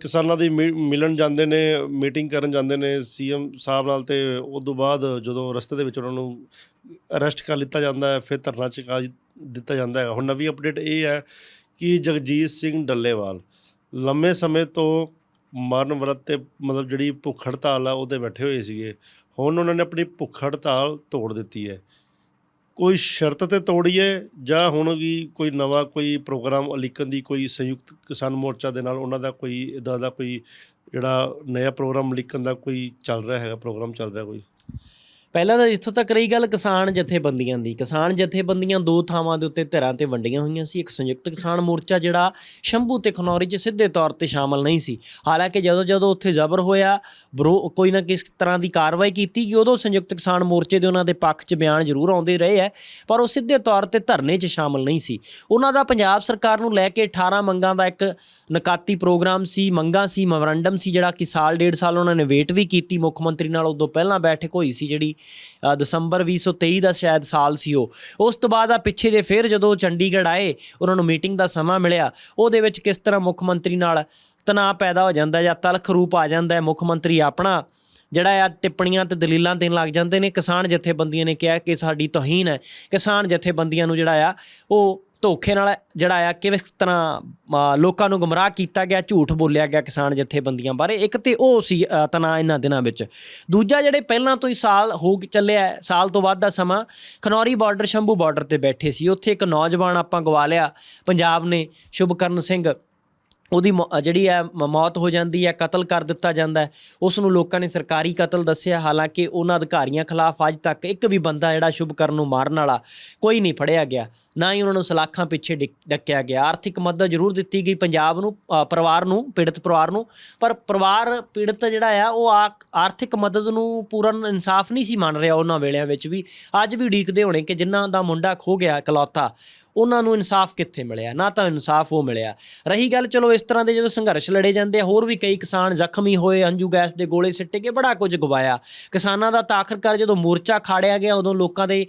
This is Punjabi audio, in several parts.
ਕਿਸਾਨਾਂ ਦੀ ਮੀ- ਮਿਲਣ ਜਾਂਦੇ ਨੇ, ਮੀਟਿੰਗ ਕਰਨ ਜਾਂਦੇ ਨੇ, ਸੀਐਮ ਸਾਹਿਬ ਨਾਲ ਤੇ ਉਸ ਤੋਂ ਬਾਅਦ ਜਦੋਂ ਰਸਤੇ ਦੇ ਵਿੱਚ ਉਹਨਾਂ ਨੂੰ ਅਰੈਸਟ ਕਰ ਲਿੱਤਾ ਜਾਂਦਾ ਹੈ, ਫਿਰ ਧਰਨਾ ਚੁਕਾ ਦਿੱਤਾ ਜਾਂਦਾ ਹੈ ਹੁਣ ਨਵੀਂ ਅਪਡੇਟ ਇਹ ਹੈ ਕਿ ਜਗਜੀਤ ਸਿੰਘ ਡੱਲੇਵਾਲ ਲੰਮੇ ਸਮੇਂ ਤੋਂ ਮਰਨ ਵਰਤ ਤੇ ਮਤਲਬ ਜਿਹੜੀ ਭੁੱਖ ਹੜਤਾਲ ਆ, ਉਹਦੇ ਬੈਠੇ ਹੋਏ ਸੀਗੇ। ਹੁਣ ਉਹਨਾਂ ਨੇ ਆਪਣੀ ਭੁੱਖ ਹੜਤਾਲ ਤੋੜ ਦਿੱਤੀ ਹੈ। ਕੋਈ ਸ਼ਰਤ ਤੇ ਤੋੜੀਏ ਜਾਂ ਹੁਣ ਵੀ ਕੋਈ ਨਵਾਂ ਕੋਈ ਪ੍ਰੋਗਰਾਮ ਉਲੀਕਣ ਦੀ ਕੋਈ ਸੰਯੁਕਤ ਕਿਸਾਨ ਮੋਰਚਾ ਦੇ ਨਾਲ ਉਹਨਾਂ ਦਾ ਕੋਈ ਇਦਾਂ ਦਾ ਕੋਈ ਜਿਹੜਾ ਨਵਾਂ ਪ੍ਰੋਗਰਾਮ ਉਲੀਕਣ ਦਾ ਕੋਈ ਚੱਲ ਰਿਹਾ ਹੈਗਾ, ਪ੍ਰੋਗਰਾਮ ਚੱਲ ਰਿਹਾ ਕੋਈ? ਪਹਿਲਾਂ ਤਾਂ ਜਿੱਥੋਂ ਤੱਕ ਰਹੀ ਗੱਲ ਕਿਸਾਨ ਜਥੇਬੰਦੀਆਂ ਦੀ। ਕਿਸਾਨ ਜਥੇਬੰਦੀਆਂ ਦੋ ਥਾਵਾਂ ਦੇ ਉੱਤੇ ਧਿਰਾਂ ਤੇ ਵੰਡੀਆਂ ਹੋਈਆਂ ਸੀ। ਇੱਕ ਸੰਯੁਕਤ ਕਿਸਾਨ ਮੋਰਚਾ ਜਿਹੜਾ ਸ਼ੰਭੂ ਤੇ ਖਨੌਰੀ 'ਚ ਸਿੱਧੇ ਤੌਰ ਤੇ ਸ਼ਾਮਲ ਨਹੀਂ ਸੀ। ਹਾਲਾਂਕਿ ਜਦੋਂ ਜਦੋਂ ਉੱਥੇ ਜ਼ਬਰ ਹੋਇਆ, ਬਰੋ ਕੋਈ ਨਾ ਕਿਸ ਤਰ੍ਹਾਂ ਦੀ ਕਾਰਵਾਈ ਕੀਤੀ ਕਿ ਉਦੋਂ ਸੰਯੁਕਤ ਕਿਸਾਨ ਮੋਰਚੇ ਦੇ ਉਹਨਾਂ ਦੇ ਪੱਖ 'ਚ ਬਿਆਨ ਜ਼ਰੂਰ ਆਉਂਦੇ ਰਹੇ ਹੈ, ਪਰ ਉਹ ਸਿੱਧੇ ਤੌਰ ਤੇ ਧਰਨੇ 'ਚ ਸ਼ਾਮਲ ਨਹੀਂ ਸੀ। ਉਹਨਾਂ ਦਾ ਪੰਜਾਬ ਸਰਕਾਰ ਨੂੰ ਲੈ ਕੇ 18 ਮੰਗਾਂ ਦਾ ਇੱਕ ਨਕਾਤੀ ਪ੍ਰੋਗਰਾਮ ਸੀ, ਮੰਗਾਂ ਸੀ, ਮੈਮੋਰੰਡਮ ਸੀ, ਜਿਹੜਾ ਕਿ ਸਾਲ ਡੇਢ ਸਾਲ ਉਹਨਾਂ ਨੇ ਵੇਟ ਵੀ ਕੀਤੀ। ਮੁੱਖ ਮੰਤਰੀ ਨਾਲ ਉਦੋਂ ਪਹਿਲਾਂ ਬੈਠਕ ਹੋਈ ਸੀ, ਜਿਹੜੀ ਦਸੰਬਰ 2023 ਦਾ ਸ਼ਾਇਦ ਸਾਲ ਸੀ ਉਹ। ਉਸ ਤੋਂ ਬਾਅਦ ਆ ਪਿੱਛੇ ਜੇ ਫਿਰ ਜਦੋਂ ਚੰਡੀਗੜ੍ਹ ਆਏ, ਉਹਨਾਂ ਨੂੰ ਮੀਟਿੰਗ ਦਾ ਸਮਾਂ ਮਿਲਿਆ, ਉਹਦੇ ਵਿੱਚ ਕਿਸ ਤਰ੍ਹਾਂ ਮੁੱਖ ਮੰਤਰੀ ਨਾਲ ਤਣਾਅ ਪੈਦਾ ਹੋ ਜਾਂਦਾ ਜਾਂ ਤਲਖ ਰੂਪ ਆ ਜਾਂਦਾ ਮੁੱਖ ਮੰਤਰੀ ਆਪਣਾ, ਜਿਹੜਾ ਆ ਟਿੱਪਣੀਆਂ ਤੇ ਦਲੀਲਾਂ ਦੇਣ ਲੱਗ ਜਾਂਦੇ ਨੇ। ਕਿਸਾਨ ਜਥੇਬੰਦੀਆਂ ਨੇ ਕਿਹਾ ਕਿ ਸਾਡੀ ਤੋਹੀਨ ਹੈ। ਕਿਸਾਨ ਜਥੇਬੰਦੀਆਂ ਨੂੰ ਜਿਹੜਾ ਆ, ਉਹ ਧੋਖੇ ਨਾਲ ਜਿਹੜਾ ਆ ਕਿਸ ਤਰ੍ਹਾਂ ਲੋਕਾਂ ਨੂੰ ਗੁੰਮਰਾਹ ਕੀਤਾ ਗਿਆ ਝੂਠ ਬੋਲਿਆ ਗਿਆ ਕਿਸਾਨ ਜਥੇਬੰਦੀਆਂ ਬਾਰੇ। ਇੱਕ ਤੇ ਉਹ ਸੀ ਅ, ਤਣਾਅ ਇਹਨਾਂ ਦਿਨਾਂ ਵਿੱਚ। ਦੂਜਾ ਜਿਹੜੇ ਪਹਿਲਾਂ ਤੋਂ ਹੀ ਸਾਲ ਹੋ ਚੱਲਿਆ ਸਾਲ ਤੋਂ ਵੱਧ ਦਾ ਸਮਾਂ ਖਨੌਰੀ ਬਾਰਡਰ ਸ਼ੰਭੂ ਬਾਰਡਰ ਤੇ ਬੈਠੇ ਸੀ। ਉੱਥੇ ਇੱਕ ਨੌਜਵਾਨ ਆਪਾਂ ਗਵਾ ਲਿਆ ਪੰਜਾਬ ਨੇ ਸ਼ੁਭਕਰਨ ਸਿੰਘ। ਉਹਦੀ ਮੌ- ਜਿਹੜੀ ਹੈ ਮ- ਮੌਤ ਹੋ ਜਾਂਦੀ ਹੈ ਕਤਲ ਕਰ ਦਿੱਤਾ ਜਾਂਦਾ ਹੈ। ਉਸ ਨੂੰ ਲੋਕਾਂ ਨੇ ਸਰਕਾਰੀ ਕਤਲ ਦੱਸਿਆ। ਹਾਲਾਂਕਿ ਉਹਨਾਂ ਅਧਿਕਾਰੀਆਂ ਖਿਲਾਫ ਅੱਜ ਤੱਕ ਇੱਕ ਵੀ ਬੰਦਾ ਜਿਹੜਾ ਸ਼ੁਭਕਰਨ ਨੂੰ ਮਾਰਨ ਵਾਲਾ ਕੋਈ ਨਹੀਂ ਫੜਿਆ ਗਿਆ। ਨਾ ਹੀ ਉਹਨਾਂ ਨੂੰ ਸਲਾਖਾਂ ਪਿੱਛੇ ਡਿੱਕ- ਡੱਕਿਆ ਗਿਆ। ਆਰਥਿਕ ਮਦਦ ਜ਼ਰੂਰ ਦਿੱਤੀ ਗਈ ਪੰਜਾਬ ਨੂੰ ਪਰਿਵਾਰ ਨੂੰ, ਪੀੜਤ ਪਰਿਵਾਰ ਨੂੰ। ਪਰ ਪਰਿਵਾਰ ਪੀੜਤ ਜਿਹੜਾ ਆ, ਉਹ ਆਰਥਿਕ ਮਦਦ ਨੂੰ ਪੂਰਨ ਇਨਸਾਫ ਨਹੀਂ ਸੀ ਮੰਨ ਰਿਹਾ ਉਹਨਾਂ ਵੇਲਿਆਂ ਵਿੱਚ ਵੀ। ਅੱਜ ਵੀ ਉਡੀਕਦੇ ਹੋਣੇ ਕਿ ਜਿਨ੍ਹਾਂ ਦਾ ਮੁੰਡਾ ਖੋ ਗਿਆ ਕਲੌਤਾ ਉਹਨਾਂ ਨੂੰ ਇਨਸਾਫ ਕਿੱਥੇ ਮਿਲਿਆ? ਨਾ ਤਾਂ ਇਨਸਾਫ ਉਹ ਮਿਲਿਆ। ਰਹੀ ਗੱਲ, ਚਲੋ ਇਸ ਤਰ੍ਹਾਂ ਦੇ ਜਦੋਂ ਸੰਘਰਸ਼ ਲੜੇ ਜਾਂਦੇ ਹੋਰ ਵੀ ਕਈ ਕਿਸਾਨ ਜ਼ਖਮੀ ਹੋਏ, ਅੰਜੂ ਗੈਸ ਦੇ ਗੋਲੇ ਸਿੱਟੇ ਗਏ ਬੜਾ ਕੁਝ ਗਵਾਇਆ। ਕਿਸਾਨਾਂ ਦਾ ਤਾਂ ਆਖਰਕਾਰ ਜਦੋਂ ਮੋਰਚਾ ਖਾੜਿਆ ਗਿਆ, ਉਦੋਂ ਲੋਕਾਂ ਦੇ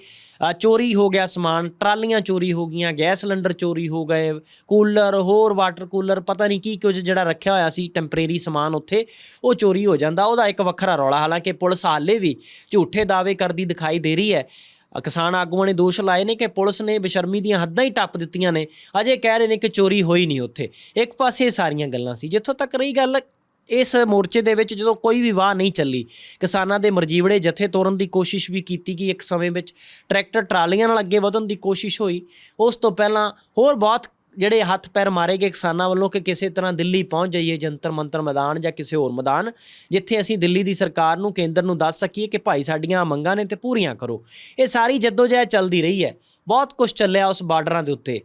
ਚੋਰੀ ਹੋ ਗਿਆ ਸਮਾਨ, ਟਰਾਲੀਆਂ ਚੋਰੀ ਚੋਰੀ ਹੋ ਗਈਆਂ, ਗੈਸ ਸਿਲੰਡਰ ਚੋਰੀ ਹੋ ਗਏ, ਕੂਲਰ, ਹੋਰ ਵਾਟਰ ਕੂਲਰ, ਪਤਾ ਨਹੀਂ ਕੀ ਕੁਝ ਜਿਹੜਾ ਰੱਖਿਆ ਹੋਇਆ ਸੀ, ਟੈਂਪਰੇਰੀ ਸਮਾਨ ਉੱਥੇ, ਉਹ ਚੋਰੀ ਹੋ ਜਾਂਦਾ। ਉਹਦਾ ਇੱਕ ਵੱਖਰਾ ਰੌਲਾ, ਹਾਲਾਂਕਿ ਪੁਲਿਸ ਹਾਲੇ ਵੀ ਝੂਠੇ ਦਾਅਵੇ ਕਰਦੀ ਦਿਖਾਈ ਦੇ ਰਹੀ ਹੈ। ਕਿਸਾਨ ਆਗੂਆਂ ਨੇ ਦੋਸ਼ ਲਾਏ ਨੇ ਕਿ ਪੁਲਿਸ ਨੇ ਬੇਸ਼ਰਮੀ ਦੀਆਂ ਹੱਦਾਂ ਹੀ ਟੱਪ ਦਿੱਤੀਆਂ ਨੇ। ਅਜੇ ਕਹਿ ਰਹੇ ਨੇ ਕਿ ਚੋਰੀ ਹੋਈ ਨਹੀਂ ਉੱਥੇ। ਇੱਕ ਪਾਸੇ ਸਾਰੀਆਂ ਗੱਲਾਂ ਸੀ। ਜਿੱਥੋਂ ਤੱਕ ਰਹੀ ਗੱਲ ਇਸ ਮੋਰਚੇ ਦੇ ਵਿੱਚ ਜਦੋਂ ਕੋਈ ਵੀ ਵਾਹ ਨਹੀਂ ਚੱਲੀ, ਕਿਸਾਨਾਂ ਦੇ ਮਰਜੀਵੜੇ ਜਥੇ ਤੋਰਨ ਦੀ ਕੋਸ਼ਿਸ਼ ਵੀ ਕੀਤੀ ਕਿ ਇੱਕ ਸਮੇਂ ਵਿੱਚ ਟਰੈਕਟਰ ਟਰਾਲੀਆਂ ਨਾਲ ਅੱਗੇ ਵਧਣ ਦੀ ਕੋਸ਼ਿਸ਼ ਹੋਈ। ਉਸ ਤੋਂ ਪਹਿਲਾਂ ਹੋਰ ਬਹੁਤ ਜਿਹੜੇ ਹੱਥ ਪੈਰ ਮਾਰੇ ਗਏ ਕਿਸਾਨਾਂ ਵੱਲੋਂ ਕਿ ਕਿਸੇ ਤਰ੍ਹਾਂ ਦਿੱਲੀ ਪਹੁੰਚ ਜਾਈਏ ਜੰਤਰ ਮੰਤਰ ਮੈਦਾਨ ਜਾਂ ਕਿਸੇ ਹੋਰ ਮੈਦਾਨ, ਜਿੱਥੇ ਅਸੀਂ ਦਿੱਲੀ ਦੀ ਸਰਕਾਰ ਨੂੰ, ਕੇਂਦਰ ਨੂੰ ਦੱਸ ਸਕੀਏ ਕਿ ਭਾਈ ਸਾਡੀਆਂ ਮੰਗਾਂ ਨੇ ਤੇ ਪੂਰੀਆਂ ਕਰੋ। ਇਹ ਸਾਰੀ ਜਦੋਜਹਿਦ ਚੱਲਦੀ ਰਹੀ ਹੈ। ਬਹੁਤ ਕੁਝ ਚੱਲਿਆ ਉਸ ਬਾਰਡਰਾਂ ਦੇ ਉੱਤੇ।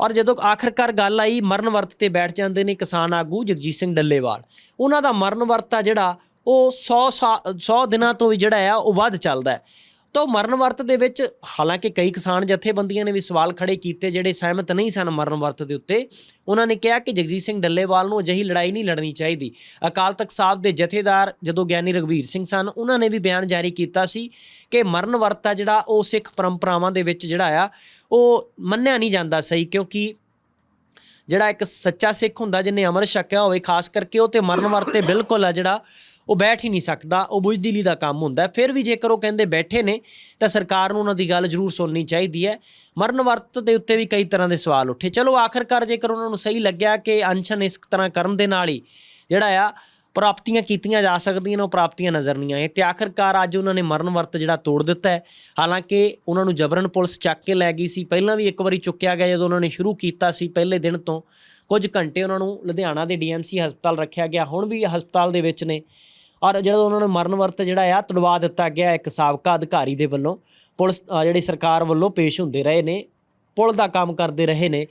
ਔਰ ਜਦੋਂ ਆਖਰਕਾਰ ਗੱਲ ਆਈ, ਮਰਨ ਵਰਤ ਤੇ ਬੈਠ ਜਾਂਦੇ ਨੇ ਕਿਸਾਨ ਆਗੂ ਜਗਜੀਤ ਸਿੰਘ ਡੱਲੇਵਾਲ। ਉਹਨਾਂ ਦਾ ਮਰਨ ਵਰਤ ਆ ਜਿਹੜਾ, ਉਹ 100 100 ਦਿਨਾਂ ਤੋਂ ਵੀ ਜਿਹੜਾ ਆ, ਉਹ ਵੱਧ ਚੱਲਦਾ ਹੈ। ਤਾਂ ਉਹ ਮਰਨ ਵਰਤ ਦੇ ਵਿੱਚ, ਹਾਲਾਂਕਿ ਕਈ ਕਿਸਾਨ ਜਥੇਬੰਦੀਆਂ ਨੇ ਵੀ ਸਵਾਲ ਖੜੇ ਕੀਤੇ ਜਿਹੜੇ ਸਹਿਮਤ ਨਹੀਂ ਸਨ ਮਰਨ ਵਰਤ ਦੇ ਉੱਤੇ। ਉਹਨਾਂ ਨੇ ਕਿਹਾ ਕਿ ਜਗਜੀਤ ਸਿੰਘ ਡੱਲੇਵਾਲ ਨੂੰ ਅਜਿਹੀ ਲੜਾਈ ਨਹੀਂ ਲੜਨੀ ਚਾਹੀਦੀ। ਅਕਾਲ ਤਖਤ ਸਾਹਿਬ ਦੇ ਜਥੇਦਾਰ ਜਦੋਂ ਗਿਆਨੀ ਰਗਵੀਰ ਸਿੰਘ ਸਨ, ਉਹਨਾਂ ਨੇ ਵੀ ਬਿਆਨ ਜਾਰੀ ਕੀਤਾ ਸੀ ਕਿ ਮਰਨ ਵਰਤ ਆ ਜਿਹੜਾ, ਉਹ ਸਿੱਖ ਪਰੰਪਰਾਵਾਂ ਦੇ ਵਿੱਚ ਜਿਹੜਾ ਆ, ਉਹ ਮੰਨਿਆ ਨਹੀਂ ਜਾਂਦਾ ਸਹੀ ਕਿਉਂਕਿ ਜਿਹੜਾ ਇੱਕ ਸੱਚਾ ਸਿੱਖ ਹੁੰਦਾ, ਜਿਹਨੇ ਅੰਮ੍ਰਿਤ ਛਕਿਆ ਹੋਵੇ, ਖਾਸ ਕਰਕੇ ਉਹ ਤੇ ਮਰਨ ਵਰਤ 'ਤੇ ਬਿਲਕੁਲ ਆ ਜਿਹੜਾ ਉਹ ਬੈਠ ਹੀ ਨਹੀਂ ਸਕਦਾ, ਉਹ ਬੁਝਦਿਲੀ ਦਾ ਕੰਮ ਹੁੰਦਾ ਫਿਰ ਵੀ ਜੇਕਰ ਉਹ ਕਹਿੰਦੇ ਬੈਠੇ ਨੇ, ਤਾਂ ਸਰਕਾਰ ਨੂੰ ਉਹਨਾਂ ਦੀ ਗੱਲ ਜ਼ਰੂਰ ਸੁਣਨੀ ਚਾਹੀਦੀ ਹੈ। ਮਰਨ ਵਰਤ ਦੇ ਉੱਤੇ ਵੀ ਕਈ ਤਰ੍ਹਾਂ ਦੇ ਸਵਾਲ ਉੱਠੇ। ਚਲੋ, ਆਖਰਕਾਰ ਜੇਕਰ ਉਹਨਾਂ ਨੂੰ ਸਹੀ ਲੱਗਿਆ ਕਿ ਅਨਸ਼ਨ ਇਸ ਤਰ੍ਹਾਂ ਕਰਨ ਦੇ ਨਾਲ ਹੀ ਜਿਹੜਾ ਆ, ਪ੍ਰਾਪਤੀਆਂ ਕੀਤੀਆਂ ਜਾ ਸਕਦੀਆਂ ਨੇ, ਉਹ ਪ੍ਰਾਪਤੀਆਂ ਨਜ਼ਰ ਨਹੀਂ ਆਏ ਤੇ ਆਖਰਕਾਰ ਅੱਜ ਉਹਨਾਂ ਨੇ ਮਰਨ ਵਰਤ ਜਿਹੜਾ ਤੋੜ ਦਿੱਤਾ ਹੈ। ਹਾਲਾਂਕਿ ਉਹਨਾਂ ਨੂੰ ਜਬਰਨ ਪੁਲਿਸ ਚੱਕ ਕੇ ਲੈ ਗਈ ਸੀ। ਪਹਿਲਾਂ ਵੀ ਇੱਕ ਵਾਰੀ ਚੁੱਕਿਆ ਗਿਆ ਜਦੋਂ ਉਹਨਾਂ ਨੇ ਸ਼ੁਰੂ ਕੀਤਾ ਸੀ, ਪਹਿਲੇ ਦਿਨ ਤੋਂ ਕੁਝ ਘੰਟੇ ਉਹਨਾਂ ਨੂੰ ਲੁਧਿਆਣਾ ਦੇ ਡੀਐਮਸੀ ਹਸਪਤਾਲ ਰੱਖਿਆ ਗਿਆ। ਹੁਣ ਵੀ ਹਸਪਤਾਲ ਦੇ ਵਿੱਚ ਨੇ। ਔਰ ਜਦੋਂ ਉਹਨਾਂ ਨੂੰ ਮਰਨ ਵਰਤ ਜਿਹੜਾ ਆ, ਤੁੜਵਾ ਦਿੱਤਾ ਗਿਆ ਇੱਕ ਸਾਬਕਾ ਅਧਿਕਾਰੀ ਦੇ ਵੱਲੋਂ। ਪੁਲਿਸ ਜਿਹੜੀ ਸਰਕਾਰ ਵੱਲੋਂ ਪੇਸ਼ ਹੁੰਦੇ ਰਹੇ ਨੇ, ਪੁਲ ਦਾ ਕੰਮ ਕਰਦੇ ਰਹੇ ਨੇ।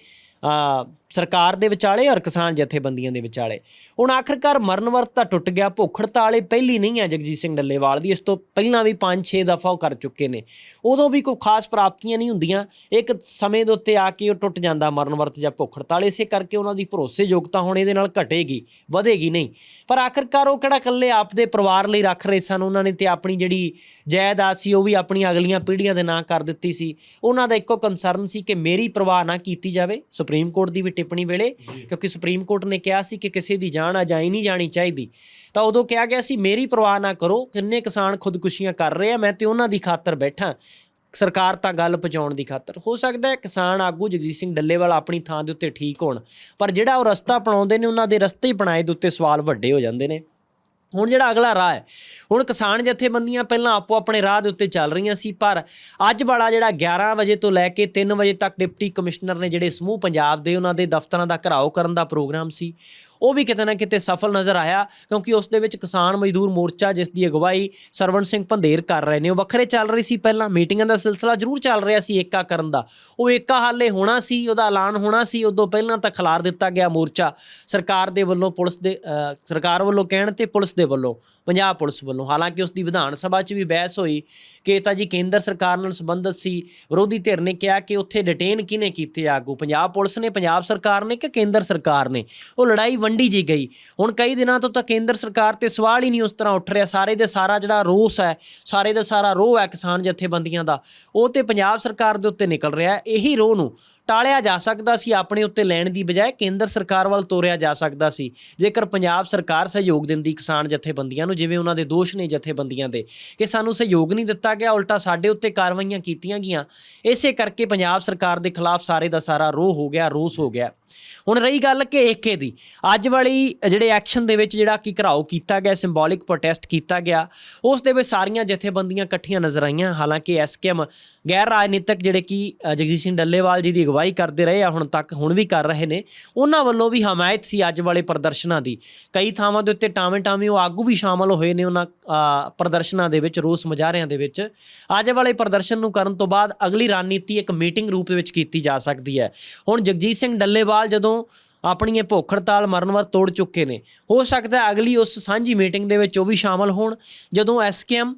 ਸਰਕਾਰ ਦੇ ਵਿਚਾਲੇ ਔਰ ਕਿਸਾਨ ਜਥੇਬੰਦੀਆਂ ਦੇ ਵਿਚਾਲੇ। ਹੁਣ ਆਖਰਕਾਰ ਮਰਨ ਵਰਤ ਤਾਂ ਟੁੱਟ ਗਿਆ, ਭੁੱਖ ਹੜਤਾਲ ਇਹ ਪਹਿਲੀ ਨਹੀਂ ਹੈ ਜਗਜੀਤ ਸਿੰਘ ਡੱਲੇਵਾਲ ਦੀ, ਇਸ ਤੋਂ ਪਹਿਲਾਂ ਵੀ 5-6 ਦਫਾ ਉਹ ਕਰ ਚੁੱਕੇ ਨੇ। ਉਦੋਂ ਵੀ ਕੋਈ ਖਾਸ ਪ੍ਰਾਪਤੀਆਂ ਨਹੀਂ ਹੁੰਦੀਆਂ, ਇੱਕ ਸਮੇਂ ਦੇ ਉੱਤੇ ਆ ਕੇ ਉਹ ਟੁੱਟ ਜਾਂਦਾ ਮਰਨ ਵਰਤ ਜਾਂ ਭੁੱਖ ਹੜਤਾਲ, ਇਸੇ ਕਰਕੇ ਉਹਨਾਂ ਦੀ ਭਰੋਸੇਯੋਗਤਾ ਹੁਣ ਇਹਦੇ ਨਾਲ ਘਟੇਗੀ, ਵਧੇਗੀ ਨਹੀਂ। ਪਰ ਆਖਰਕਾਰ ਉਹ ਕਿਹੜਾ ਇਕੱਲੇ ਆਪਦੇ ਪਰਿਵਾਰ ਲਈ ਰੱਖ ਰਹੇ ਸਨ, ਉਹਨਾਂ ਨੇ ਤੇ ਆਪਣੀ ਜਿਹੜੀ ਜਾਇਦਾਦ ਸੀ, ਉਹ ਵੀ ਆਪਣੀਆਂ ਅਗਲੀਆਂ ਪੀੜ੍ਹੀਆਂ ਦੇ ਨਾਂ ਕਰ ਦਿੱਤੀ ਸੀ। ਉਹਨਾਂ ਦਾ ਇੱਕੋ ਕੰਸਰਨ ਸੀ ਕਿ ਮੇਰੀ ਪਰਵਾਹ ਨਾ ਕੀਤੀ ਜਾਵੇ, ਸੁਪਰੀਮ ਕੋਰਟ ਦੀ ਵੀ ਟਿੱਪਣੀ ਵੇਲੇ ਕਿਉਂਕਿ ਸੁਪਰੀਮ ਕੋਰਟ ਨੇ ਕਿਹਾ ਸੀ ਕਿ ਕਿਸੇ ਦੀ ਜਾਨ ਅਜਾਈ ਨਹੀਂ ਜਾਣੀ ਚਾਹੀਦੀ। ਤਾਂ ਉਦੋਂ ਕਿਹਾ ਗਿਆ ਸੀ ਮੇਰੀ ਪਰਵਾਹ ਨਾ ਕਰੋ ਕਿੰਨੇ ਕਿਸਾਨ ਖੁਦਕੁਸ਼ੀਆਂ ਕਰ ਰਹੇ ਆ ਮੈਂ ਤੇ ਉਹਨਾਂ ਦੀ ਖਾਤਰ ਬੈਠਾ। ਸਰਕਾਰ ਤਾਂ ਗੱਲ ਪਹੁੰਚਾਉਣ ਦੀ ਖਾਤਰ। ਹੋ ਸਕਦਾ ਹੈ ਕਿਸਾਨ ਆਗੂ ਜਗਜੀਤ ਸਿੰਘ ਡੱਲੇਵਾਲ ਆਪਣੀ ਥਾਂ ਦੇ ਉੱਤੇ ਠੀਕ ਹੋਣ ਪਰ ਜਿਹੜਾ ਉਹ ਰਸਤਾ ਅਪਣਾਉਂਦੇ ਨੇ ਉਹਨਾਂ ਦੇ ਰਸਤੇ ਹੀ ਬਣਾਏ ਦੇ ਉੱਤੇ ਸਵਾਲ ਵੱਡੇ ਹੋ ਜਾਂਦੇ ਨੇ। ਹੁਣ ਜਿਹੜਾ ਅਗਲਾ ਰਾਹ ਹੈ ਹੁਣ ਕਿਸਾਨ ਜਥੇਬੰਦੀਆਂ ਪਹਿਲਾਂ ਆਪੋ ਆਪਣੇ ਰਾਹ ਦੇ ਉੱਤੇ ਚੱਲ ਰਹੀਆਂ ਸੀ, ਪਰ ਅੱਜ ਵਾਲਾ ਜਿਹੜਾ 11 ਵਜੇ ਤੋਂ ਲੈ ਕੇ 3 ਵਜੇ ਤੱਕ ਡਿਪਟੀ ਕਮਿਸ਼ਨਰ ਨੇ ਜਿਹੜੇ ਸਮੂਹ ਪੰਜਾਬ ਦੇ ਉਹਨਾਂ ਦੇ ਦਫ਼ਤਰਾਂ ਦਾ ਘਰਾਓ ਕਰਨ ਦਾ ਪ੍ਰੋਗਰਾਮ ਸੀ ਉਹ ਵੀ ਕਿਤੇ ਨਾ ਕਿਤੇ ਸਫਲ ਨਜ਼ਰ ਆਇਆ, ਕਿਉਂਕਿ ਉਸ ਦੇ ਵਿੱਚ ਕਿਸਾਨ ਮਜ਼ਦੂਰ ਮੋਰਚਾ ਜਿਸ ਦੀ ਅਗਵਾਈ ਸਰਵਣ ਸਿੰਘ ਭੰਦੇਰ ਕਰ ਰਹੇ ਨੇ, ਉਹ ਵੱਖਰੇ ਚੱਲ ਰਹੀ ਸੀ, ਪਹਿਲਾਂ ਮੀਟਿੰਗਾਂ ਦਾ ਸਿਲਸਿਲਾ ਜ਼ਰੂਰ ਚੱਲ ਰਿਹਾ ਸੀ ਏਕਾ ਕਰਨ ਦਾ। ਉਹ ਏਕਾ ਹਾਲੇ ਹੋਣਾ ਸੀ, ਉਹਦਾ ਐਲਾਨ ਹੋਣਾ ਸੀ, ਉਦੋਂ ਪਹਿਲਾਂ ਤਾਂ ਖਿਲਾਰ ਦਿੱਤਾ ਗਿਆ ਮੋਰਚਾ, ਸਰਕਾਰ ਦੇ ਵੱਲੋਂ ਪੁਲਿਸ ਦੇ ਸਰਕਾਰ ਵੱਲੋਂ ਕਹਿਣ ਤੇ ਪੁਲਿਸ ਦੇ ਵੱਲੋਂ, ਪੰਜਾਬ ਪੁਲਿਸ ਵੱਲੋਂ। ਹਾਲਾਂਕਿ ਉਸ ਦੀ ਵਿਧਾਨ ਸਭਾ 'ਚ ਵੀ ਬਹਿਸ ਹੋਈ ਕਿ ਇਹ ਤਾਂ ਜੀ ਕੇਂਦਰ ਸਰਕਾਰ ਨਾਲ ਸੰਬੰਧਿਤ ਸੀ, ਵਿਰੋਧੀ ਧਿਰ ਨੇ ਕਿਹਾ ਕਿ ਉੱਥੇ ਡਿਟੇਨ ਕਿਹਨੇ ਕੀਤੇ ਆਗੂ? ਪੰਜਾਬ ਪੁਲਿਸ ਨੇ, ਪੰਜਾਬ ਸਰਕਾਰ ਨੇ ਕਿ ਕੇਂਦਰ ਸਰਕਾਰ ਨੇ? ਉਹ ਲੜਾਈ ਵੰਡੀ ਜੀ ਗਈ। ਹੁਣ ਕਈ ਦਿਨਾਂ ਤੋਂ ਤਾਂ ਕੇਂਦਰ ਸਰਕਾਰ ਤੇ ਸਵਾਲ ਹੀ ਨਹੀਂ ਉਸ ਤਰ੍ਹਾਂ ਉੱਠ ਰਿਹਾ। ਸਾਰੇ ਦੇ ਸਾਰਾ ਜਿਹੜਾ ਰੋਸ ਹੈ, ਸਾਰੇ ਦਾ ਸਾਰਾ ਰੋਹ ਹੈ ਕਿਸਾਨ ਜਥੇਬੰਦੀਆਂ ਦਾ। ਉਹ ਤੇ ਪੰਜਾਬ ਸਰਕਾਰ ਦੇ ਉੱਤੇ ਨਿਕਲ ਰਿਹਾ। ਹੈ ਇਹੀ ਰੋਹ ਨੂੰ ਟਾਲਿਆ ਜਾ ਸਕਦਾ ਸੀ, ਆਪਣੇ ਉੱਤੇ ਲੈਣ ਦੀ ਬਜਾਏ ਕੇਂਦਰ ਸਰਕਾਰ ਵੱਲ ਤੋਰਿਆ ਜਾ ਸਕਦਾ ਸੀ। ਜੇਕਰ ਪੰਜਾਬ ਸਰਕਾਰ ਸਹਿਯੋਗ ਦਿੰਦੀ ਕਿਸਾਨ ਜਥੇਬੰਦੀਆਂ ਨੂੰ, ਜਿਵੇਂ ਉਹਨਾਂ ਦੇ ਦੋਸ਼ ਨੇ ਜਥੇਬੰਦੀਆਂ ਦੇ, ਕਿ ਸਾਨੂੰ ਸਹਿਯੋਗ ਨਹੀਂ ਦਿੱਤਾ ਗਿਆ, ਉਲਟਾ ਸਾਡੇ ਉੱਤੇ ਕਾਰਵਾਈਆਂ ਕੀਤੀਆਂ ਗਈਆਂ, ਇਸੇ ਕਰਕੇ ਪੰਜਾਬ ਸਰਕਾਰ ਦੇ ਖਿਲਾਫ ਸਾਰੇ ਦਾ ਸਾਰਾ ਰੋਹ ਹੋ ਗਿਆ, ਰੋਸ ਹੋ ਗਿਆ। ਹੁਣ ਰਹੀ ਗੱਲ ਕਿ ਏਕੇ ਦੀ, ਅੱਜ ਵਾਲੀ ਜਿਹੜੇ ਐਕਸ਼ਨ ਦੇ ਵਿੱਚ ਜਿਹੜਾ ਕਿ ਘਰਾਓ ਕੀਤਾ ਗਿਆ ਸਿੰਬੋਲਿਕ ਪ੍ਰੋਟੈਸਟ ਕੀਤਾ ਗਿਆ, ਉਸ ਦੇ ਵਿੱਚ ਸਾਰੀਆਂ ਜਥੇਬੰਦੀਆਂ ਇਕੱਠੀਆਂ ਨਜ਼ਰ ਆਈਆਂ, ਹਾਲਾਂਕਿ ਐਸਕੇਐਮ ਗੈਰ ਰਾਜਨੀਤਿਕ ਜਿਹੜੇ ਕਿ ਜਗਜੀਤ ਸਿੰਘ ਡੱਲੇਵਾਲ ਜੀ ਦੀ ਅਗਵਾਈ ਕਰਦੇ ਰਹੇ ਆ, ਹੁਣ ਤੱਕ ਹੁਣ ਵੀ ਕਰ ਰਹੇ ਨੇ। ਉਹਨਾਂ ਵੱਲੋਂ ਵੀ ਹਮਾਇਤ ਸੀ ਅੱਜ ਵਾਲੇ ਪ੍ਰਦਰਸ਼ਨਾਂ ਦੀ। ਕਈ ਥਾਵਾਂ ਦੇ ਉੱਤੇ ਟਾਵੇਂ ਟਾਵੇਂ ਉਹ ਆਗੂ ਵੀ ਸ਼ਾਮਲ ਹੋਏ ਨੇ ਉਹਨਾਂ ਪ੍ਰਦਰਸ਼ਨਾਂ ਦੇ ਵਿੱਚ, ਰੋਸ ਮੁਜ਼ਾਹਰਿਆਂ ਦੇ ਵਿੱਚ। ਅੱਜ ਵਾਲੇ ਪ੍ਰਦਰਸ਼ਨ ਨੂੰ ਕਰਨ ਤੋਂ ਬਾਅਦ ਅਗਲੀ ਰਣਨੀਤੀ ਇੱਕ ਮੀਟਿੰਗ ਰੂਪ ਵਿੱਚ ਕੀਤੀ ਜਾ ਸਕਦੀ ਹੈ। ਹੁਣ ਜਗਜੀਤ ਸਿੰਘ ਡੱਲੇਵਾਲ ਜਦੋਂ ਆਪਣੀ ਇਹ ਭੁੱਖ ਹੜਤਾਲ ਮਰਨ ਮਰਨਵਰ ਤੋੜ ਚੁੱਕੇ ਨੇ, ਹੋ ਸਕਦਾ ਅਗਲੀ ਉਸ ਸਾਂਝੀ ਮੀਟਿੰਗ ਦੇ ਵਿੱਚ ਉਹ ਵੀ ਸ਼ਾਮਲ ਹੋਣ। ਜਦੋਂ ਐਸਕੇਐਮ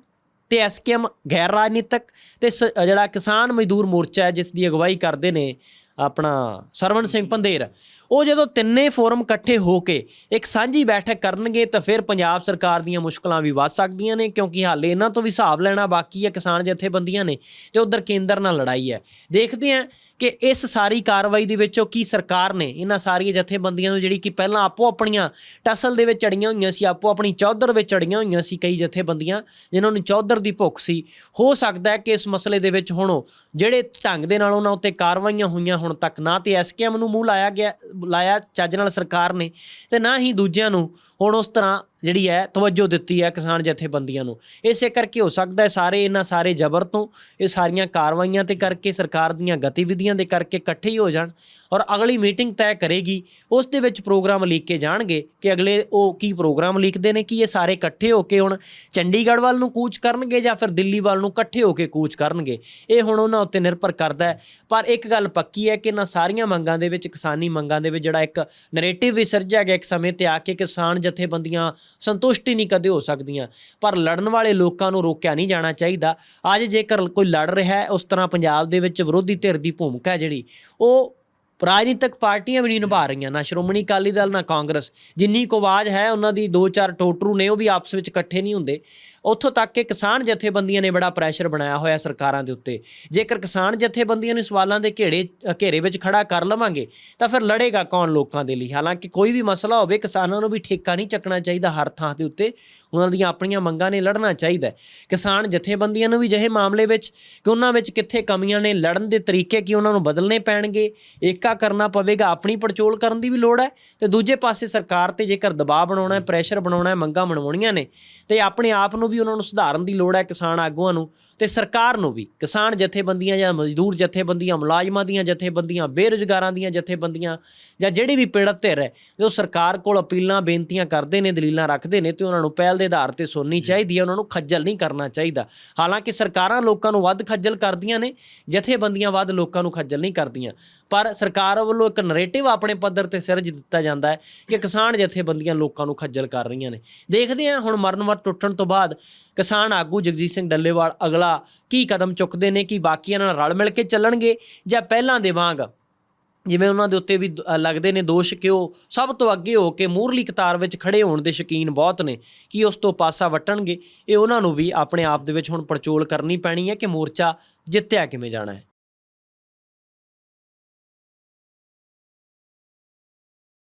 ਤੇ ਐਸਕੇਐਮ ਗੈਰ ਰਾਜਨੀਤਿਕ ਤੇ ਸ- ਜਿਹੜਾ ਕਿਸਾਨ ਮਜ਼ਦੂਰ ਮੋਰਚਾ ਹੈ, ਜਿਸ ਦੀ ਅਗਵਾਈ ਕਰਦੇ ਨੇ ਆਪਣਾ ਸਰਵਣ ਸਿੰਘ ਪੰਧੇਰ। ਉਹ ਜਦੋਂ ਤਿੰਨੇ ਫੋਰਮ ਇਕੱਠੇ ਹੋ ਕੇ ਇੱਕ ਸਾਂਝੀ ਬੈਠਕ ਕਰਨਗੇ ਤਾਂ ਫਿਰ ਪੰਜਾਬ ਸਰਕਾਰ ਦੀਆਂ ਮੁਸ਼ਕਲਾਂ ਵੀ ਵੱਧ ਸਕਦੀਆਂ ਨੇ, ਕਿਉਂਕਿ ਹਾਲੇ ਇਹਨਾਂ ਤੋਂ ਵੀ ਹਿਸਾਬ ਲੈਣਾ ਬਾਕੀ ਹੈ ਕਿਸਾਨ ਜਥੇਬੰਦੀਆਂ ਨੇ, ਤੇ ਉਧਰ ਕੇਂਦਰ ਨਾਲ ਲੜਾਈ ਹੈ। ਦੇਖਦੇ ਹਾਂ ਕਿ ਇਸ ਸਾਰੀ ਕਾਰਵਾਈ ਦੇ ਵਿੱਚੋਂ ਕੀ ਸਰਕਾਰ ਨੇ ਇਹਨਾਂ ਸਾਰੀਆਂ ਜਥੇਬੰਦੀਆਂ ਨੂੰ ਜਿਹੜੀ ਕਿ ਪਹਿਲਾਂ ਆਪੋ ਆਪਣੀਆਂ ਟਸਲ ਦੇ ਵਿੱਚ ਚੜੀਆਂ ਹੋਈਆਂ ਸੀ, ਆਪੋ ਆਪਣੀ ਚੌਧਰ ਵਿੱਚ ਚੜੀਆਂ ਹੋਈਆਂ ਸੀ ਕਈ ਜਥੇਬੰਦੀਆਂ, ਜਿਨ੍ਹਾਂ ਨੂੰ ਚੌਧਰ ਦੀ ਭੁੱਖ ਸੀ। ਹੋ ਸਕਦਾ ਹੈ ਕਿ ਇਸ ਮਸਲੇ ਦੇ ਵਿੱਚ ਹੁਣ ਉਹ ਜਿਹੜੇ ਢੰਗ ਦੇ ਨਾਲ ਉਹਨਾਂ ਉੱਤੇ ਕਾਰਵਾਈਆਂ ਹੋਈਆਂ ਹੁਣ ਤੱਕ, ਨਾ ਤੇ ਐਸਕੇਐਮ ਨੂੰ ਮੂੰਹ ਲਾਇਆ ਗਿਆ, ਲਾਇਆ ਚੱਜ ਨਾਲ ਸਰਕਾਰ ਨੇ ਤੇ ਨਾ ਹੀ ਦੂਜਿਆਂ ਨੂੰ। ਹੁਣ ਉਸ ਤਰ੍ਹਾਂ ਜਿਹੜੀ ਹੈ, ਤਵੱਜੋ ਦਿੱਤੀ ਹੈ ਕਿਸਾਨ ਜਥੇਬੰਦੀਆਂ ਨੂੰ। ਇਸੇ ਕਰਕੇ ਹੋ ਸਕਦਾ ਹੈ ਸਾਰੇ ਇਹਨਾਂ ਸਾਰੇ ਜ਼ਬਰ ਤੋਂ, ਇਹ ਸਾਰੀਆਂ ਕਾਰਵਾਈਆਂ ਤੇ ਕਰਕੇ, ਸਰਕਾਰ ਦੀਆਂ ਗਤੀਵਿਧੀਆਂ ਦੇ ਕਰਕੇ ਇਕੱਠੇ ਹੀ ਹੋ ਜਾਣ ਔਰ ਅਗਲੀ ਮੀਟਿੰਗ ਤੈਅ ਕਰੇਗੀ। ਉਸ ਦੇ ਵਿੱਚ ਪ੍ਰੋਗਰਾਮ ਲਿਖ ਕੇ ਜਾਣਗੇ ਕਿ ਅਗਲੇ ਉਹ ਕੀ ਪ੍ਰੋਗਰਾਮ ਲਿਖਦੇ ਨੇ, ਕਿ ਇਹ ਸਾਰੇ ਇਕੱਠੇ ਹੋ ਕੇ ਹੁਣ ਚੰਡੀਗੜ੍ਹ ਵੱਲ ਨੂੰ ਕੂਚ ਕਰਨਗੇ ਜਾਂ ਫਿਰ ਦਿੱਲੀ ਵੱਲ ਨੂੰ ਇਕੱਠੇ ਹੋ ਕੇ ਕੂਚ ਕਰਨਗੇ। ਇਹ ਹੁਣ ਉਹਨਾਂ ਉੱਤੇ ਨਿਰਭਰ ਕਰਦਾ ਹੈ। ਪਰ ਇੱਕ ਗੱਲ ਪੱਕੀ ਹੈ ਕਿ ਇਹਨਾਂ ਸਾਰੀਆਂ ਮੰਗਾਂ ਦੇ ਵਿੱਚ, ਕਿਸਾਨੀ ਮੰਗਾਂ ਦੇ ਵਿੱਚ ਜਿਹੜਾ ਇੱਕ ਨੈਰੇਟਿਵ ਵੀ ਸਿਰਜਿਆ ਗਿਆ ਇੱਕ ਸਮੇਂ ਤੇ ਆ ਕੇ ਕਿਸਾਨ ਜਥੇਬੰਦੀਆਂ ਸੰਤੁਸ਼ਟੀ ਨਹੀਂ ਕਦੇ ਹੋ ਸਕਦੀਆਂ। ਪਰ ਲੜਨ ਵਾਲੇ ਲੋਕਾਂ ਨੂੰ ਰੋਕਿਆ ਨਹੀਂ ਜਾਣਾ ਚਾਹੀਦਾ। ਅੱਜ ਜੇਕਰ ਕੋਈ ਲੜ ਰਿਹਾ ਹੈ, ਉਸ ਤਰ੍ਹਾਂ ਪੰਜਾਬ ਦੇ ਵਿੱਚ ਵਿਰੋਧੀ ਧਿਰ ਦੀ ਭੂਮਿਕਾ ਹੈ ਜਿਹੜੀ, ਉਹ ਰਾਜਨੀਤਿਕ ਪਾਰਟੀਆਂ ਵੀ ਨਹੀਂ ਨਿਭਾ ਰਹੀਆਂ। ਨਾ ਸ਼੍ਰੋਮਣੀ ਅਕਾਲੀ ਦਲ, ਨਾ ਕਾਂਗਰਸ। ਜਿੰਨੀ ਕੁ ਆਵਾਜ਼ ਹੈ, ਉਹਨਾਂ ਦੀ ਦੋ ਚਾਰ ਟੋਟਰੂ ਨੇ, ਉਹ ਵੀ ਆਪਸ ਵਿੱਚ ਇਕੱਠੇ ਨਹੀਂ ਹੁੰਦੇ। ਉੱਥੋਂ ਤੱਕ ਕਿ ਕਿਸਾਨ ਜਥੇਬੰਦੀਆਂ ਨੇ ਬੜਾ ਪ੍ਰੈਸ਼ਰ ਬਣਾਇਆ ਹੋਇਆ ਸਰਕਾਰਾਂ ਦੇ ਉੱਤੇ। ਜੇਕਰ ਕਿਸਾਨ ਜਥੇਬੰਦੀਆਂ ਨੂੰ ਸਵਾਲਾਂ ਦੇ ਘੇੜੇ ਘੇਰੇ ਵਿੱਚ ਖੜਾ ਕਰ ਲਵਾਂਗੇ, ਤਾਂ ਫਿਰ ਲੜੇਗਾ ਕੌਣ ਲੋਕਾਂ ਦੇ ਲਈ? ਹਾਲਾਂਕਿ ਕੋਈ ਵੀ ਮਸਲਾ ਹੋਵੇ, ਕਿਸਾਨਾਂ ਨੂੰ ਵੀ ਠੇਕਾ ਨਹੀਂ ਚੱਕਣਾ ਚਾਹੀਦਾ ਹਰ ਥਾਂ ਦੇ ਉੱਤੇ। ਉਹਨਾਂ ਦੀਆਂ ਆਪਣੀਆਂ ਮੰਗਾਂ ਨੇ ਲੜਨਾ ਚਾਹੀਦਾ ਕਿਸਾਨ ਜਥੇਬੰਦੀਆਂ ਨੂੰ ਵੀ ਜਿਹੇ ਮਾਮਲੇ ਵਿੱਚ ਕਿ ਉਹਨਾਂ ਵਿੱਚ ਕਿੱਥੇ ਕਮੀਆਂ ਨੇ ਲੜਨ ਦੇ ਤਰੀਕੇ ਕੀ ਉਹਨਾਂ ਨੂੰ ਬਦਲਣੇ ਪੈਣਗੇ, ਏਕਾ ਕਰਨਾ ਪਵੇਗਾ, ਆਪਣੀ ਪੜਚੋਲ ਕਰਨ ਦੀ ਵੀ ਲੋੜ ਹੈ, ਤੇ ਦੂਜੇ ਪਾਸੇ ਸਰਕਾਰ ਤੇ ਜੇਕਰ ਦਬਾਅ ਬਣਾਉਣਾ ਹੈ ਪ੍ਰੈਸ਼ਰ ਬਣਾਉਣਾ ਹੈ, ਮੰਗਾਂ ਬਣਵਾਉਣੀਆਂ ਨੇ, ਤੇ ਆਪਣੇ ਆਪ ਨੂੰ ਵੀ ਉਹਨਾਂ ਨੂੰ ਸੁਧਾਰਨ ਦੀ ਲੋੜ ਹੈ ਕਿਸਾਨ ਆਗੂਆਂ ਨੂੰ ਤੇ ਸਰਕਾਰ ਨੂੰ ਵੀ। ਕਿਸਾਨ ਜਥੇਬੰਦੀਆਂ ਜਾਂ ਮਜ਼ਦੂਰ ਜਥੇਬੰਦੀਆਂ ਮੁਲਾਜ਼ਮਾਂ ਦੀਆਂ ਜਥੇਬੰਦੀਆਂ ਬੇਰੁਜ਼ਗਾਰਾਂ ਦੀਆਂ ਜਥੇਬੰਦੀਆਂ ਜਾਂ ਜਿਹੜੀ ਵੀ ਪੀੜਤ ਧਿਰ ਹੈ ਜੋ ਸਰਕਾਰ ਕੋਲ ਅਪੀਲਾਂ ਬੇਨਤੀਆਂ ਕਰਦੇ ਨੇ ਦਲੀਲਾਂ ਰੱਖਦੇ ਨੇ ਤੇ ਉਹਨਾਂ ਨੂੰ ਪਹਿਲ ਦੇ ਆਧਾਰ ਤੇ ਸੁਣਨੀ ਚਾਹੀਦੀ ਹੈ ਉਹਨਾਂ ਨੂੰ ਖੱਜਲ ਨਹੀਂ ਕਰਨਾ ਚਾਹੀਦਾ। ਹਾਲਾਂਕਿ ਸਰਕਾਰਾਂ ਲੋਕਾਂ ਨੂੰ ਵੱਧ ਖੱਜਲ ਕਰਦੀਆਂ ਨੇ ਜਥੇਬੰਦੀਆਂ ਵੱਧ ਲੋਕਾਂ ਨੂੰ ਖੱਜਲ ਨਹੀਂ ਕਰਦੀਆਂ। ਪਰ ਸਰਕਾਰ ਵੱਲੋਂ ਇੱਕ ਨੈਰੇਟਿਵ ਆਪਣੇ ਪੱਧਰ ਤੇ ਸਿਰਜ ਦਿੱਤਾ ਜਾਂਦਾ ਹੈ ਕਿ ਕਿਸਾਨ ਜਥੇਬੰਦੀਆਂ ਲੋਕਾਂ ਨੂੰ ਖੱਜਲ ਕਰ ਰਹੀਆਂ ਨੇ। ਦੇਖਦੇ ਹਾਂ ਹੁਣ ਮਰਨਵਰ ਟੁੱਟਣ ਤੋਂ ਬਾਅਦ ਕਿਸਾਨ ਆਗੂ ਜਗਜੀਤ ਸਿੰਘ ਡੱਲੇਵਾਲ ਅਗਲਾ ਕੀ ਕਦਮ ਚੁੱਕਦੇ ਨੇ, ਕਿ ਬਾਕੀਆਂ ਨਾਲ ਰਲ ਮਿਲ ਕੇ ਚੱਲਣਗੇ ਜਾਂ ਪਹਿਲਾਂ ਦੇ ਵਾਂਗ? ਜਿਵੇਂ ਉਹਨਾਂ ਦੇ ਉੱਤੇ ਵੀ ਲੱਗਦੇ ਨੇ ਦੋਸ਼ ਕਿ ਉਹ ਸਭ ਤੋਂ ਅੱਗੇ ਹੋ ਕੇ ਮੂਰਲੀ ਕਤਾਰ ਵਿੱਚ ਖੜੇ ਹੋਣ ਦੇ ਸ਼ੌਕੀਨ ਬਹੁਤ ਨੇ। ਕਿ ਉਸ ਤੋਂ ਪਾਸਾ ਵਟਣਗੇ? ਇਹ ਉਹਨਾਂ ਨੂੰ ਵੀ ਆਪਣੇ ਆਪ ਦੇ ਵਿੱਚ ਹੁਣ ਪੜਚੋਲ ਕਰਨੀ ਪੈਣੀ ਹੈ ਕਿ ਮੋਰਚਾ ਜਿੱਤਿਆ ਕਿਵੇਂ ਜਾਣਾ ਹੈ?